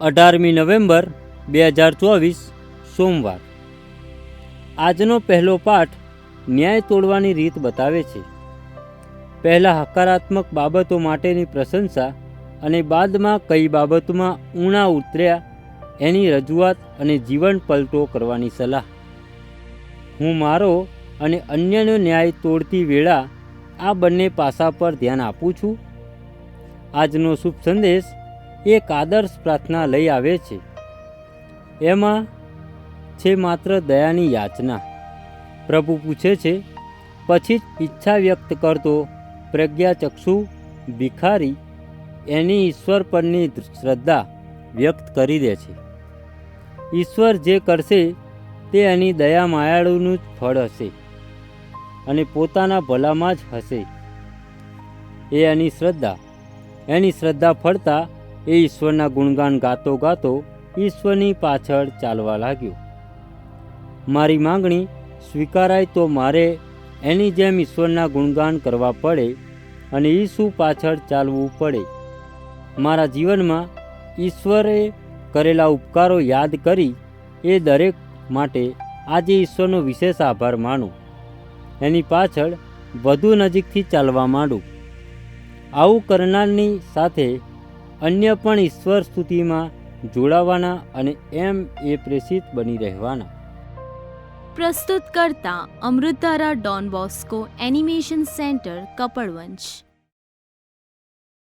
અઢારમી નવેમ્બર બે હજાર ચોવીસ, સોમવાર. આજનો પહેલો પાઠ ન્યાય તોડવાની રીત બતાવે છે. પહેલાં હકારાત્મક બાબતો માટેની પ્રશંસા અને બાદમાં કઈ બાબતોમાં ઊણા ઉતર્યા, એની રજૂઆત અને જીવન પલટો કરવાની સલાહ. હું મારો અને અન્યનો ન્યાય તોડતી વેળા આ બંને પાસા પર ધ્યાન આપું છું. આજનો શુભ સંદેશ એક આદર્શ પ્રાર્થના લઈ આવે છે. એમાં છે માત્ર દયાની યાચના. પ્રભુ પૂછે છે, પછી જ ઈચ્છા વ્યક્ત કરતો પ્રજ્ઞાચક્ષુ ભિખારી એની ઈશ્વર પરની શ્રદ્ધા વ્યક્ત કરી દે છે. ઈશ્વર જે કરશે તે એની દયા માયાળુનું જ ફળ હશે અને પોતાના ભલામાં જ હશે. એ એની શ્રદ્ધા. એની શ્રદ્ધા ફળતા એ ઈશ્વરના ગુણગાન ગાતો ગાતો ઈશ્વરની પાછળ ચાલવા લાગ્યો. મારી માંગણી, સ્વીકારાય તો મારે એની જેમ ઈશ્વરના ગુણગાન કરવા પડે અને ઈસુ પાછળ ચાલવું પડે. મારા જીવનમાં ઈશ્વરે કરેલા ઉપકારો યાદ કરી એ દરેક માટે આજે ઈશ્વરનો વિશેષ આભાર માનું. એની પાછળ વધુ નજીકથી ચાલવા માંડું. આવું કરનારની સાથે અન્ય પણ ઈશ્વર સ્તુતિમાં જોડાવાના અને એમ એ પ્રેષિત બની રહેવાના. પ્રસ્તુત કરતા અમૃતારા Don Bosco animation center, Kapadvanj.